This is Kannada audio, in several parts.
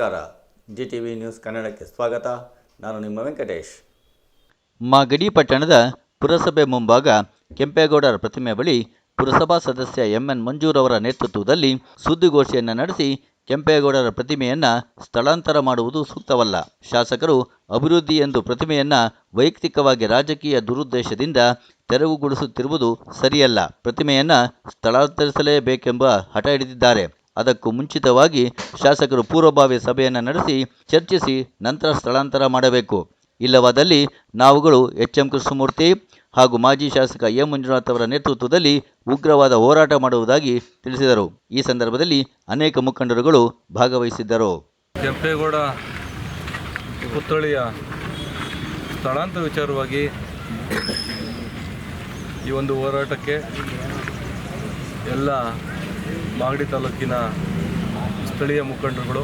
ನಮಸ್ಕಾರ. ಜಿ ಟಿ ವಿ ನ್ಯೂಸ್ ಕನ್ನಡಕ್ಕೆ ಸ್ವಾಗತ. ನಾನು ನಿಮ್ಮ ವೆಂಕಟೇಶ್. ಮಾಗಡಿ ಪಟ್ಟಣದ ಪುರಸಭೆ ಮುಂಭಾಗ ಕೆಂಪೇಗೌಡರ ಪ್ರತಿಮೆ ಬಳಿ ಪುರಸಭಾ ಸದಸ್ಯ ಎಂಎನ್ ಮಂಜೂರವರ ನೇತೃತ್ವದಲ್ಲಿ ಸುದ್ದಿಗೋಷ್ಠಿಯನ್ನು ನಡೆಸಿ ಕೆಂಪೇಗೌಡರ ಪ್ರತಿಮೆಯನ್ನು ಸ್ಥಳಾಂತರ ಮಾಡುವುದು ಸೂಕ್ತವಲ್ಲ. ಶಾಸಕರು ಅಭಿವೃದ್ಧಿ ಎಂದು ಪ್ರತಿಮೆಯನ್ನು ವೈಯಕ್ತಿಕವಾಗಿ ರಾಜಕೀಯ ದುರುದ್ದೇಶದಿಂದ ತೆರವುಗೊಳಿಸುತ್ತಿರುವುದು ಸರಿಯಲ್ಲ. ಪ್ರತಿಮೆಯನ್ನು ಸ್ಥಳಾಂತರಿಸಲೇಬೇಕೆಂಬ ಹಠ ಹಿಡಿದಿದ್ದಾರೆ. ಅದಕ್ಕೂ ಮುಂಚಿತವಾಗಿ ಶಾಸಕರು ಪೂರ್ವಭಾವಿ ಸಭೆಯನ್ನು ನಡೆಸಿ ಚರ್ಚಿಸಿ ನಂತರ ಸ್ಥಳಾಂತರ ಮಾಡಬೇಕು. ಇಲ್ಲವಾದಲ್ಲಿ ನಾವುಗಳು ಎಚ್ ಎಂ ಕೃಷ್ಣಮೂರ್ತಿ ಹಾಗೂ ಮಾಜಿ ಶಾಸಕ ಎಂ ಮಂಜುನಾಥ್ ಅವರ ನೇತೃತ್ವದಲ್ಲಿ ಉಗ್ರವಾದ ಹೋರಾಟ ಮಾಡುವುದಾಗಿ ತಿಳಿಸಿದರು. ಈ ಸಂದರ್ಭದಲ್ಲಿ ಅನೇಕ ಮುಖಂಡರುಗಳು ಭಾಗವಹಿಸಿದ್ದರು. ಕೆಂಪೇಗೌಡ ಪುತ್ಥಳಿಯ ಸ್ಥಳಾಂತರ ವಿಚಾರವಾಗಿ ಈ ಒಂದು ಹೋರಾಟಕ್ಕೆ ಎಲ್ಲ ಮಾಗಡಿ ತಾಲೂಕಿನ ಸ್ಥಳೀಯ ಮುಖಂಡರುಗಳು,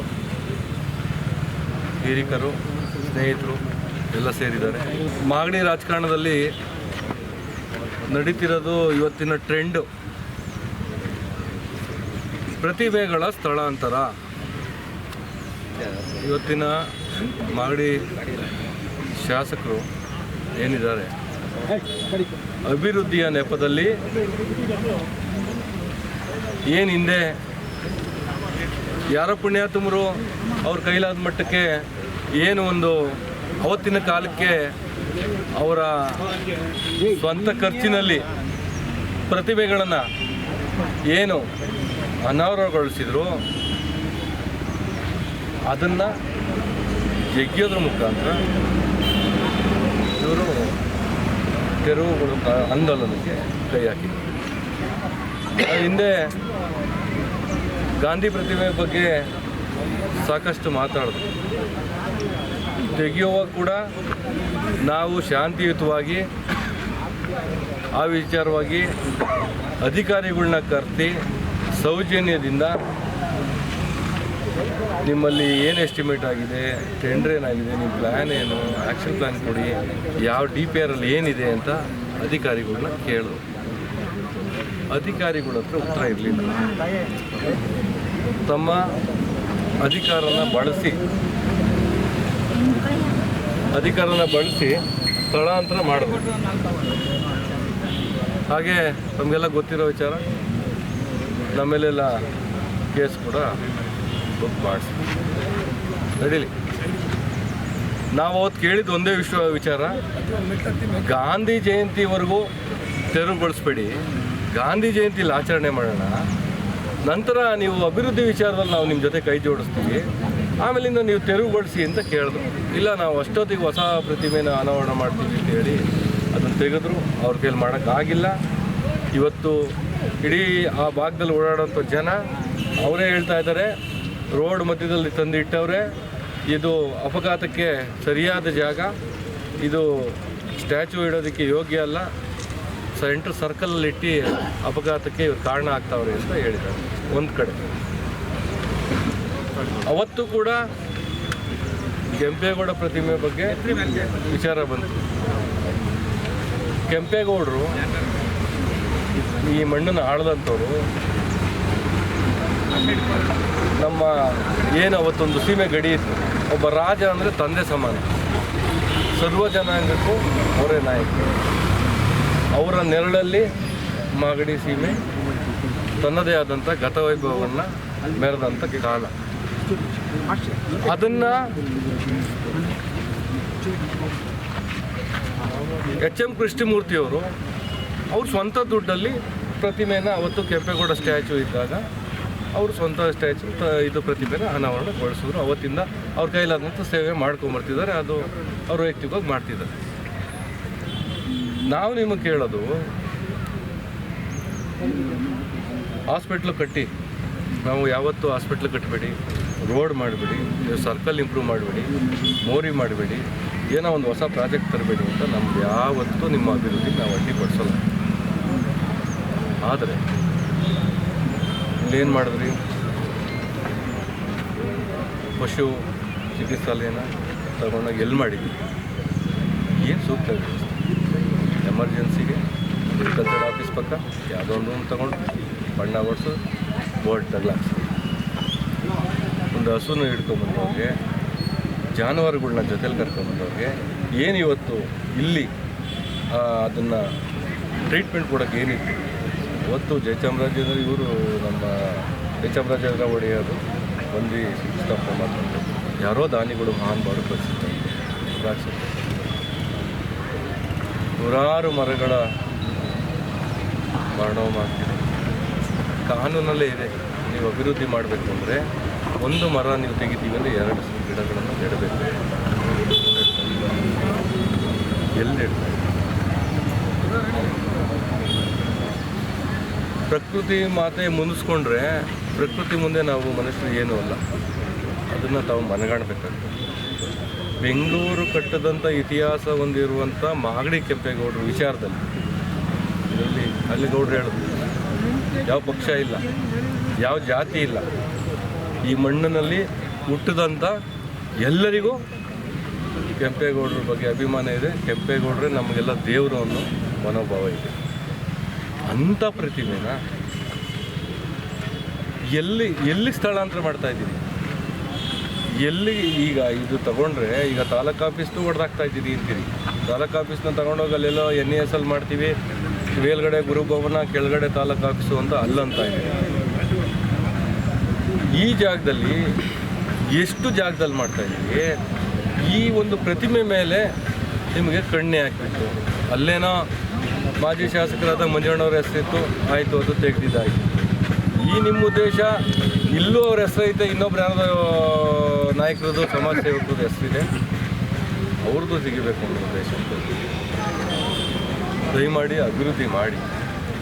ಹಿರಿಕರು, ಸ್ನೇಹಿತರು ಎಲ್ಲ ಸೇರಿದ್ದಾರೆ. ಮಾಗಡಿ ರಾಜಕಾರಣದಲ್ಲಿ ನಡೀತಿರೋದು ಇವತ್ತಿನ ಟ್ರೆಂಡು. ಪ್ರತಿಭೆಗಳ ಸ್ಥಳಾಂತರ. ಇವತ್ತಿನ ಮಾಗಡಿ ಶಾಸಕರು ಏನಿದ್ದಾರೆ? ಅಭಿವೃದ್ಧಿಯ ನೆಪದಲ್ಲಿ ಏನು ಹಿಂದೆ? ಯಾರೋ ಪುಣ್ಯಾತ್ಮರು ಅವ್ರ ಕೈಲಾದ ಮಟ್ಟಕ್ಕೆ ಏನು ಒಂದು ಅವತ್ತಿನ ಕಾಲಕ್ಕೆ ಅವರ ಸ್ವಂತ ಖರ್ಚಿನಲ್ಲಿ ಪ್ರತಿಭೆಗಳನ್ನು ಏನು ಅನಾವರಣಗೊಳಿಸಿದ್ರು ಅದನ್ನು ಜಗ್ಗಿಯೋದ್ರ ಮುಖಾಂತರ ಇವರು ತೆರವುಗಳು ಆಂದೋಲನಕ್ಕೆ ಕೈ ಹಾಕಿದರು. ಹಿಂದೆ ಗಾಂಧಿ ಪ್ರತಿಮೆ ಬಗ್ಗೆ ಸಾಕಷ್ಟು ಮಾತಾಡಿದ್ರು ತೆಗೆಯುವಾಗ ಕೂಡ ನಾವು ಶಾಂತಿಯುತವಾಗಿ ಆ ವಿಚಾರವಾಗಿ ಅಧಿಕಾರಿಗಳನ್ನ ಕರೆಸಿ ಸೌಜನ್ಯದಿಂದ ನಿಮ್ಮಲ್ಲಿ ಏನು ಎಸ್ಟಿಮೇಟ್ ಆಗಿದೆ? ಟೆಂಡರ್ ಏನಾಗಿದೆ? ನಿಮ್ಮ ಪ್ಲ್ಯಾನ್ ಏನು? ಆ್ಯಕ್ಷನ್ ಪ್ಲ್ಯಾನ್ ಕೊಡಿ. ಯಾವ ಡಿ ಪಿ ಆರಲ್ಲಿ ಏನಿದೆ ಅಂತ ಅಧಿಕಾರಿಗಳನ್ನ ಕೇಳಿದ್ರು ಅಧಿಕಾರಿಗಳ ಹತ್ರ ಉತ್ತರ ಇರಲಿಲ್ಲ. ತಮ್ಮ ಅಧಿಕಾರನ ಬಳಸಿ ಅಧಿಕಾರನ ಬಳಸಿ ಸ್ಥಳಾಂತರ ಮಾಡಬೇಕು ಹಾಗೆ ನಮಗೆಲ್ಲ ಗೊತ್ತಿರೋ ವಿಚಾರ ನಮ್ಮೇಲೆಲ್ಲ ಕೇಸ್ ಕೂಡ ಬುಕ್ ಮಾಡಿಸಿ ನಡೀಲಿ. ನಾವು ಅವತ್ತು ಕೇಳಿದ್ದು ಒಂದೇ ವಿಶ್ವ ವಿಚಾರ. ಗಾಂಧಿ ಜಯಂತಿವರೆಗೂ ತೆರವುಗೊಳಿಸ್ಬೇಡಿ. ಗಾಂಧಿ ಜಯಂತಿಲಿ ಆಚರಣೆ ಮಾಡೋಣ. ನಂತರ ನೀವು ಅಭಿವೃದ್ಧಿ ವಿಚಾರದಲ್ಲಿ ನಾವು ನಿಮ್ಮ ಜೊತೆ ಕೈ ಜೋಡಿಸ್ತೀವಿ. ಆಮೇಲಿಂದ ನೀವು ತೆರವುಗೊಳಿಸಿ ಅಂತ ಕೇಳಿದ್ರು ಇಲ್ಲ, ನಾವು ಅಷ್ಟೊತ್ತಿಗೆ ಹೊಸ ಪ್ರತಿಮೆನ ಅನಾವರಣ ಮಾಡ್ತೀವಿ ಅಂತ ಹೇಳಿ ಅದನ್ನು ತೆಗೆದ್ರು. ಅವ್ರ ಕೈಲಿ ಮಾಡೋಕ್ಕಾಗಿಲ್ಲ. ಇವತ್ತು ಇಡೀ ಆ ಭಾಗದಲ್ಲಿ ಓಡಾಡೋಂಥ ಜನ ಅವರೇ ಹೇಳ್ತಾ ಇದ್ದಾರೆ. ರೋಡ್ ಮಧ್ಯದಲ್ಲಿ ತಂದಿಟ್ಟವ್ರೆ ಇದು ಅಪಘಾತಕ್ಕೆ ಸರಿಯಾದ ಜಾಗ. ಇದು ಸ್ಟ್ಯಾಚು ಇಡೋದಕ್ಕೆ ಯೋಗ್ಯ ಅಲ್ಲ. ಸೆಂಟ್ರ್ ಸರ್ಕಲಲ್ಲಿ ಇಟ್ಟು ಅಪಘಾತಕ್ಕೆ ಇವ್ರು ಕಾರಣ ಆಗ್ತಾವ್ರೆ ಅಂತ ಹೇಳಿದ್ದಾರೆ. ಒಂದು ಕಡೆ. ಅವತ್ತು ಕೂಡ ಕೆಂಪೇಗೌಡ ಪ್ರತಿಮೆ ಬಗ್ಗೆ ವಿಚಾರ ಬಂತು. ಕೆಂಪೇಗೌಡರು ಈ ಮಣ್ಣನ್ನು ಆಳದಂಥವ್ರು. ನಮ್ಮ ಏನು ಅವತ್ತೊಂದು ಸೀಮೆ ಗಡಿ ಇತ್ತು. ಒಬ್ಬ ರಾಜ ಅಂದರೆ ತಂದೆ ಸಮಾನ. ಸರ್ವ ಜನಾಂಗಕ್ಕೂ ಅವರೇ ನಾಯಕರು ಅವರ ನೆರಳಲ್ಲಿ ಮಾಗಡಿ ಸೀಮೆ ತನ್ನದೇ ಆದಂಥ ಗತವೈಭವವನ್ನು ಮೆರೆದಂಥ ಕಾಲ. ಅದನ್ನು ಎಚ್ ಎಂ ಕೃಷ್ಣಮೂರ್ತಿಯವರು ಅವ್ರ ಸ್ವಂತ ದುಡ್ಡಲ್ಲಿ ಪ್ರತಿಮೆನ ಅವತ್ತು ಕೆಂಪೇಗೌಡ ಸ್ಟ್ಯಾಚು ಇದ್ದಾಗ ಅವರು ಸ್ವಂತ ಸ್ಟ್ಯಾಚು ಇದು ಪ್ರತಿಮೆನ ಅನಾವರಣಗೊಳಿಸಿದ್ರು. ಅವತ್ತಿಂದ ಅವ್ರ ಕೈಲಾದಂಥ ಸೇವೆ ಮಾಡ್ಕೊಂಬರ್ತಿದ್ದಾರೆ. ಅದು ಅವ್ರ ವೈಯಕ್ತಿಕವಾಗಿ ಮಾಡ್ತಿದ್ದಾರೆ. ನಾವು ನಿಮಗೆ ಕೇಳೋದು, ಹಾಸ್ಪಿಟ್ಲು ಕಟ್ಟಿ, ನಾವು ಯಾವತ್ತೂ ಹಾಸ್ಪಿಟ್ಲ್ ಕಟ್ಟಬೇಡಿ ರೋಡ್ ಮಾಡಬೇಡಿ ಸರ್ಕಲ್ ಇಂಪ್ರೂವ್ ಮಾಡಬೇಡಿ, ಮೋರಿ ಮಾಡಬೇಡಿ, ಏನೋ ಒಂದು ಹೊಸ ಪ್ರಾಜೆಕ್ಟ್ ತರಬೇಡಿ ಅಂತ ನಮ್ಗೆ ಯಾವತ್ತೂ ನಿಮ್ಮ ಅಭಿವೃದ್ಧಿ ನಾವು ಅಡ್ಡಿಪಡಿಸಲ್ಲ ಆದರೆ ಇಲ್ಲೇನು ಮಾಡಿದ್ರಿ? ಪಶು ಚಿಕಿತ್ಸಾಲಯನ ತಗೊಂಡಾಗ ಎಲ್ಲಿ ಮಾಡಿದ್ವಿ ಏನು ಸೂಕ್ತ ಎಮರ್ಜೆನ್ಸಿಗೆ ಅಗ್ರಿಕಲ್ಚರ್ ಆಫೀಸ್ ಪಕ್ಕ ಯಾವುದೋ ಒಂದು ರೂಮ್ ತಗೊಂಡು ಬಣ್ಣ ಹೊಡೆಸು ಬೋರ್ಡ್ ತಗ್ಲಾಕ್ಸು ಒಂದು ಹಸುನ ಹಿಡ್ಕೊಂಬಂದವ್ರಿಗೆ ಜಾನುವಾರುಗಳನ್ನ ಜೊತೆಲಿ ಕರ್ಕೊಂಬಂದವ್ರಿಗೆ ಏನು ಇವತ್ತು ಇಲ್ಲಿ ಅದನ್ನು ಟ್ರೀಟ್ಮೆಂಟ್ ಕೊಡೋಕ್ಕೆ ಏನಿತ್ತು? ಇವತ್ತು ಜಯಚಾಮರಾಜೇಂದ್ರ ಇವರು ನಮ್ಮ ಜಯಚಾಮರಾಜೇಂದ್ರ ಒಡೆಯರು ಬಂದು ಸ್ಥಾಪನೆ ಮಾಡ್ಕೊಂಡು ಯಾರೋ ದಾನಿಗಳು ಮಹಾನ್ ಬಾಡು ಕಳಿಸಿದ್ದಾರೆ ನೂರಾರು ಮರಗಳ ಮರಣವು ಮಾಡ್ತೀವಿ ಕಾನೂನಲ್ಲೇ ಇದೆ. ನೀವು ಅಭಿವೃದ್ಧಿ ಮಾಡಬೇಕು ಅಂದರೆ ಒಂದು ಮರ ನೀವು ತೆಗಿತೀವಿ ಅಂದರೆ ಎರಡು ಗಿಡಗಳನ್ನು ನೆಡಬೇಕು. ಎಲ್ಲಿ ಪ್ರಕೃತಿ ಮಾತೆ ಮುನಿಸ್ಕೊಂಡ್ರೆ ಪ್ರಕೃತಿ ಮುಂದೆ ನಾವು ಮನುಷ್ಯರು ಏನೂ ಅಲ್ಲ. ಅದನ್ನು ತಾವು ಮನಗಾಣಬೇಕಾಗ್ತದೆ. ಬೆಂಗಳೂರು ಕಟ್ಟದಂಥ ಇತಿಹಾಸ ಹೊಂದಿರುವಂಥ ಮಾಗಡಿ ಕೆಂಪೇಗೌಡರು ವಿಚಾರದಲ್ಲಿ. ಇದರಲ್ಲಿ ಅಲ್ಲಿ ಗೌಡ್ರು ಹೇಳಿದ್ರು ಯಾವ ಪಕ್ಷ ಇಲ್ಲ, ಯಾವ ಜಾತಿ ಇಲ್ಲ, ಈ ಮಣ್ಣಿನಲ್ಲಿ ಹುಟ್ಟಿದಂಥ ಎಲ್ಲರಿಗೂ ಕೆಂಪೇಗೌಡರ ಬಗ್ಗೆ ಅಭಿಮಾನ ಇದೆ. ಕೆಂಪೇಗೌಡರೇ ನಮಗೆಲ್ಲ ದೇವರು ಅನ್ನೋ ಮನೋಭಾವ ಇದೆ. ಅಂಥ ಪ್ರತಿಮೆನ ಎಲ್ಲಿ ಎಲ್ಲಿ ಸ್ಥಳಾಂತರ ಮಾಡ್ತಾ ಎಲ್ಲಿ ಈಗ ಇದು ತಗೊಂಡ್ರೆ, ಈಗ ತಾಲೂಕು ಆಫೀಸ್ನು ಹೊಡೆದಾಗ್ತಾ ಇದ್ದೀರಿ ಅಂತೀರಿ. ತಾಲೂಕು ಆಫೀಸ್ನ ತಗೊಂಡೋಗಿ ಅಲ್ಲೆಲ್ಲೋ ಎನ್ ಎಸ್ ಎಲ್ ಮಾಡ್ತೀವಿ, ಮೇಲ್ಗಡೆ ಗುರುಭವನ, ಕೆಳಗಡೆ ತಾಲೂಕು ಆಫೀಸು ಅಂತ ಅಲ್ಲಂತ ಇದೆ. ಈ ಜಾಗದಲ್ಲಿ ಎಷ್ಟು ಜಾಗದಲ್ಲಿ ಮಾಡ್ತಾ ಇದ್ದೀವಿ ಈ ಒಂದು ಪ್ರತಿಮೆ ಮೇಲೆ ನಿಮಗೆ ಕಣ್ಣೆ ಹಾಕಿತ್ತು ಅಲ್ಲೇನೋ ಮಾಜಿ ಶಾಸಕರಾದ ಮಂಜಣ್ಣವ್ರ ಹೆಸರಿತ್ತು, ಆಯಿತು ಅದು ತೆಗೆದಿದ್ದಾಯಿತು. ಈ ನಿಮ್ಮ ಉದ್ದೇಶ ಇಲ್ಲೂ ಅವ್ರ ಹೆಸರೈತೆ ಇನ್ನೊಬ್ರು ಯಾರದೋ ನಾಯಕರದ್ದು ಸಮಾಜ ಸೇವಕರದ್ದು ಹೆಸರಿದೆ ಅವ್ರದ್ದು ಸಿಗಬೇಕು ನಮ್ಮ ಉದ್ದೇಶ ದಯಮಾಡಿ ಅಭಿವೃದ್ಧಿ ಮಾಡಿ.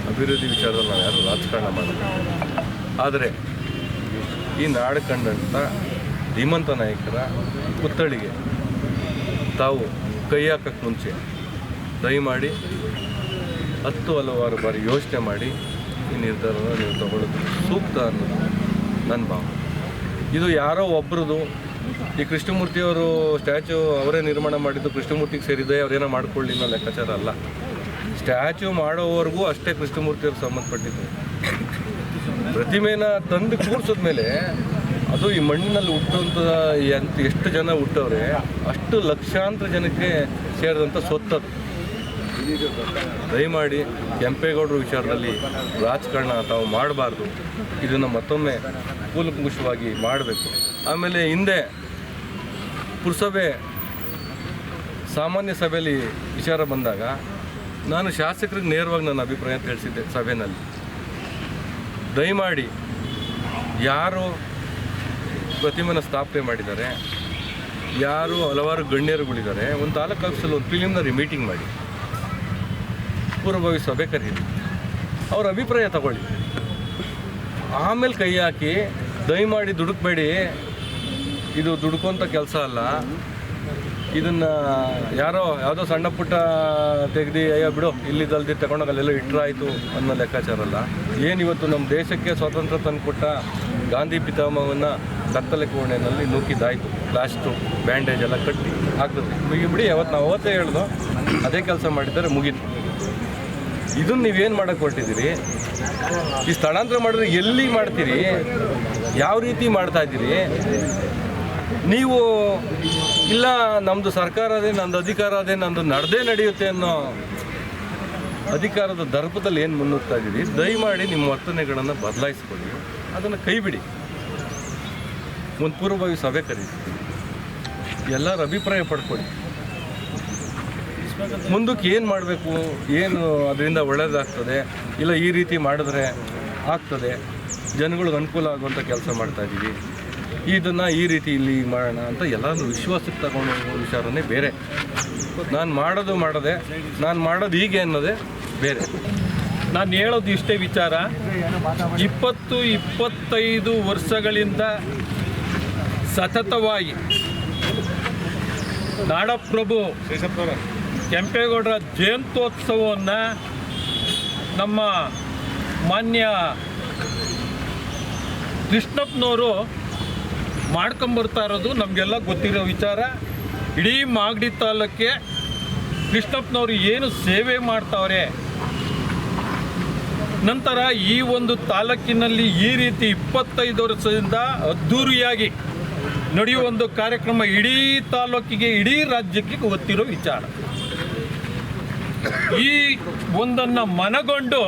ಅಭಿವೃದ್ಧಿ ವಿಚಾರದಲ್ಲಿ ನಾವು ಯಾರು ರಾಜಕಾರಣ ಮಾಡಬೇಕು ಆದರೆ, ಈ ನಾಡು ಕಂಡಂಥ ಧೀಮಂತ ನಾಯಕರ ಪುತ್ತಳಿಗೆ ತಾವು ಕೈ ಹಾಕಕ್ಕೆ ಮುಂಚೆ ದಯಮಾಡಿ ಹತ್ತು ಹಲವಾರು ಬಾರಿ ಯೋಚನೆ ಮಾಡಿ ಈ ನಿರ್ಧಾರವನ್ನು ನೀವು ತಗೊಳ್ಳೋದು ಸೂಕ್ತ ಅನ್ನೋದು ನನ್ನ ಭಾವ. ಇದು ಯಾರೋ ಒಬ್ಬರದು ಈ ಕೃಷ್ಣಮೂರ್ತಿಯವರು ಸ್ಟ್ಯಾಚು ಅವರೇ ನಿರ್ಮಾಣ ಮಾಡಿದ್ದು, ಕೃಷ್ಣಮೂರ್ತಿಗೆ ಸೇರಿದೆ ಅವರೇನೋ ಮಾಡ್ಕೊಳ್ಳಿ ಅನ್ನೋ ಲೆಕ್ಕಾಚಾರ ಅಲ್ಲ. ಸ್ಟ್ಯಾಚು ಮಾಡೋವರೆಗೂ ಅಷ್ಟೇ ಕೃಷ್ಣಮೂರ್ತಿಯವ್ರಿಗೆ ಸಂಬಂಧಪಟ್ಟಿದ್ದು. ಪ್ರತಿಮೆನ ತಂದು ಕೂರಿಸಿದ್ಮೇಲೆ ಅದು ಈ ಮಣ್ಣಿನಲ್ಲಿ ಹುಟ್ಟುವಂಥ ಎಂತ ಎಷ್ಟು ಜನ ಹುಟ್ಟವ್ರೆ, ಅಷ್ಟು ಲಕ್ಷಾಂತರ ಜನಕ್ಕೆ ಸೇರಿದಂಥ ಸ್ವತ್ತದು ದಯಮಾಡಿ ಕೆಂಪೇಗೌಡರ ವಿಚಾರದಲ್ಲಿ ರಾಜಕಾರಣ ತಾವು ಮಾಡಬಾರ್ದು. ಇದನ್ನು ಮತ್ತೊಮ್ಮೆ ಕೂಲಂಕುಷವಾಗಿ ಮಾಡಬೇಕು. ಆಮೇಲೆ ಹಿಂದೆ ಪುರಸಭೆ ಸಾಮಾನ್ಯ ಸಭೆಯಲ್ಲಿ ವಿಚಾರ ಬಂದಾಗ ನಾನು ಶಾಸಕರಿಗೆ ನೇರವಾಗಿ ನನ್ನ ಅಭಿಪ್ರಾಯ ತಿಳಿಸಿದ್ದೆ ಸಭೆಯಲ್ಲಿ. ದಯಮಾಡಿ ಯಾರು ಪ್ರತಿಮೆನ ಸ್ಥಾಪನೆ ಮಾಡಿದ್ದಾರೆ, ಯಾರು ಹಲವಾರು ಗಣ್ಯರುಗಳಿದ್ದಾರೆ, ಒಂದು ತಾಲೂಕು ಆಫೀಸಲ್ಲಿ ಒಂದು ಪ್ರಿಲಿಮಿನರಿ ಮೀಟಿಂಗ್ ಮಾಡಿ. ಪೂರ್ವಭಾವಿ ಸಭೆ ಅವ್ರ ಅಭಿಪ್ರಾಯ ತಗೊಳ್ಳಿ. ಆಮೇಲೆ ಕೈ ಹಾಕಿ, ದಯಮಾಡಿ ದುಡುಕ್ಬೇಡಿ. ಇದು ದುಡ್ಕೊಂತ ಕೆಲಸ ಅಲ್ಲ. ಇದನ್ನು ಯಾರೋ ಯಾವುದೋ ಸಣ್ಣ ಪುಟ್ಟ ತೆಗ್ದು, ಅಯ್ಯೋ ಬಿಡು ಇಲ್ಲಿ ತಗೊಂಡೋಗಿ ಅಲ್ಲೆಲ್ಲ ಇಟ್ಟರಾಯಿತು ಅನ್ನೋ ಲೆಕ್ಕಾಚಾರ ಅಲ್ಲ. ಏನು ಇವತ್ತು ನಮ್ಮ ದೇಶಕ್ಕೆ ಸ್ವಾತಂತ್ರ್ಯ ತಂದುಕೊಟ್ಟ ಗಾಂಧಿ ಪಿತಾಮಹವನ್ನು ಕತ್ತಲೆ ಕೋಣೆಯಲ್ಲಿ ನೂಕಿದ್ದಾಯಿತು ಪ್ಲಾಸ್ಟು ಬ್ಯಾಂಡೇಜ್ ಎಲ್ಲ ಕಟ್ಟಿ ಆಗ್ತದೆ ಮುಗಿಬಿಡಿ ಬಿಡಿ ಅವತ್ತು ನಾವು ಅವತ್ತೇ ಹೇಳ್ದು, ಅದೇ ಕೆಲಸ ಮಾಡಿದ್ದಾರೆ, ಮುಗೀತು. ಇದನ್ನ ನೀವೇನು ಮಾಡಕ್ಕೆ ಹೊರಟಿದ್ದೀರಿ? ಈ ಸ್ಥಳಾಂತರ ಮಾಡಿದ್ರೆ ಎಲ್ಲಿ ಮಾಡ್ತೀರಿ? ಯಾವ ರೀತಿ ಮಾಡ್ತಾ ಇದ್ದೀರಿ? ನೀವು ಇಲ್ಲ ನಮ್ಮದು ಸರ್ಕಾರ ಅದೇ, ನಂದು ಅಧಿಕಾರ ಅದೇ, ನಂದು ನಡೆದೇ ನಡೆಯುತ್ತೆ ಅನ್ನೋ ಅಧಿಕಾರದ ದರ್ಪದಲ್ಲಿ ಏನು ಮುನ್ನುಗ್ತಾ ಇದ್ದೀರಿ? ದಯಮಾಡಿ ನಿಮ್ಮ ವರ್ತನೆಗಳನ್ನು ಬದಲಾಯಿಸ್ಕೊಳ್ಳಿ. ಅದನ್ನು ಕೈಬಿಡಿ. ಒಂದು ಪೂರ್ವಭಾವಿ ಸಭೆ ಕರೀತೀವಿ. ಎಲ್ಲರ ಅಭಿಪ್ರಾಯ ಪಡ್ಕೊಳ್ಳಿ. ಮುಂದಕ್ಕೆ ಏನು ಮಾಡಬೇಕು? ಏನು ಅದರಿಂದ ಒಳ್ಳೆಯದಾಗ್ತದೆ ಇಲ್ಲ ಈ ರೀತಿ ಮಾಡಿದ್ರೆ ಆಗ್ತದೆ? ಜನಗಳಿಗೆ ಅನುಕೂಲ ಆಗುವಂಥ ಕೆಲಸ ಮಾಡ್ತಾ ಇದ್ದೀವಿ ಇದನ್ನು ಈ ರೀತಿ ಇಲ್ಲಿ ಮಾಡೋಣ ಅಂತ ಎಲ್ಲರೂ ವಿಶ್ವಾಸಕ್ಕೆ ತಗೊಂಡು ಹೋಗೋ ವಿಚಾರನೇ ಬೇರೆ. ನಾನು ಮಾಡೋದು ಮಾಡದೆ, ನಾನು ಮಾಡೋದು ಹೀಗೆ ಅನ್ನೋದೇ ಬೇರೆ. ನಾನು ಹೇಳೋದು ಇಷ್ಟೇ ವಿಚಾರ. ಇಪ್ಪತ್ತು, ಇಪ್ಪತ್ತೈದು ವರ್ಷಗಳಿಂದ ಸತತವಾಗಿ ನಾಡಪ್ರಭು ಕೆಂಪೇಗೌಡರ ಜಯಂತ್ಯೋತ್ಸವವನ್ನು ನಮ್ಮ ಮಾನ್ಯ ಕೃಷ್ಣಪ್ಪನವರು ಮಾಡ್ಕೊಂಬರ್ತಾ ಇರೋದು ನಮಗೆಲ್ಲ ಗೊತ್ತಿರೋ ವಿಚಾರ. ಇಡೀ ಮಾಗಡಿ ತಾಲೂಕಿಗೆ ಕೃಷ್ಣಪ್ಪನವರು ಏನು ಸೇವೆ ಮಾಡ್ತಾವ್ರೆ. ನಂತರ ಈ ಒಂದು ತಾಲೂಕಿನಲ್ಲಿ ಈ ರೀತಿ ಇಪ್ಪತ್ತೈದು ವರ್ಷದಿಂದ ಅದ್ಧೂರಿಯಾಗಿ ನಡೆಯುವ ಒಂದು ಕಾರ್ಯಕ್ರಮ ಇಡೀ ತಾಲೂಕಿಗೆ, ಇಡೀ ರಾಜ್ಯಕ್ಕೆ ಗೊತ್ತಿರೋ ವಿಚಾರ. ಈ ಒಂದನ್ನು ಮನಗೊಂಡು